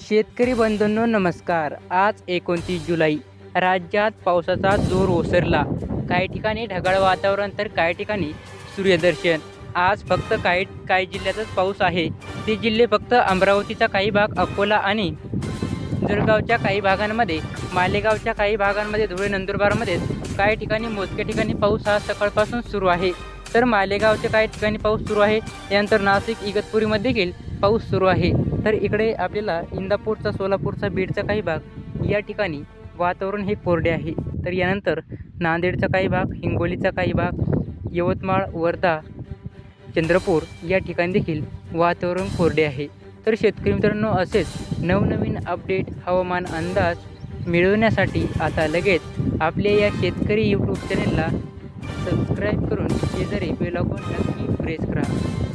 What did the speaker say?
शेतकरी बंधूंनो नमस्कार. आज एकोणतीस जुलै. राज्यात पावसाचा जोर ओसरला. काही ठिकाणी ढगाळ वातावरण तर काही ठिकाणी सूर्यदर्शन. आज फक्त काही काही जिल्ह्यातच पाऊस आहे. ते जिल्हे फक्त अमरावतीचा काही भाग अकोला आणि जळगावच्या काही भागांमध्ये मालेगावच्या काही भागांमध्ये धुळे नंदुरबारमध्ये काही ठिकाणी मोजक्या ठिकाणी पाऊस हा सकाळपासून सुरू आहे. तर मालेगावच्या काही ठिकाणी पाऊस सुरू आहे. त्यानंतर नाशिक इगतपुरीमध्ये देखील पाऊस सुरू आहे. तर इकडे आपल्याला इंदापूरचा सोलापूरचा बीडचा काही भाग या ठिकाणी वातावरण हे कोरडे आहे. तर यानंतर नांदेडचा काही भाग हिंगोलीचा काही भाग यवतमाळ वर्धा चंद्रपूर या ठिकाणी देखील वातावरण कोरडे आहे. तर शेतकरी मित्रांनो असेच नवनवीन अपडेट हवामान अंदाज मिळवण्यासाठी आता लगेच आपल्या या शेतकरी यूट्यूब चॅनेलला सबस्क्राईब करून शेजारी बेल नक्की प्रेस करा.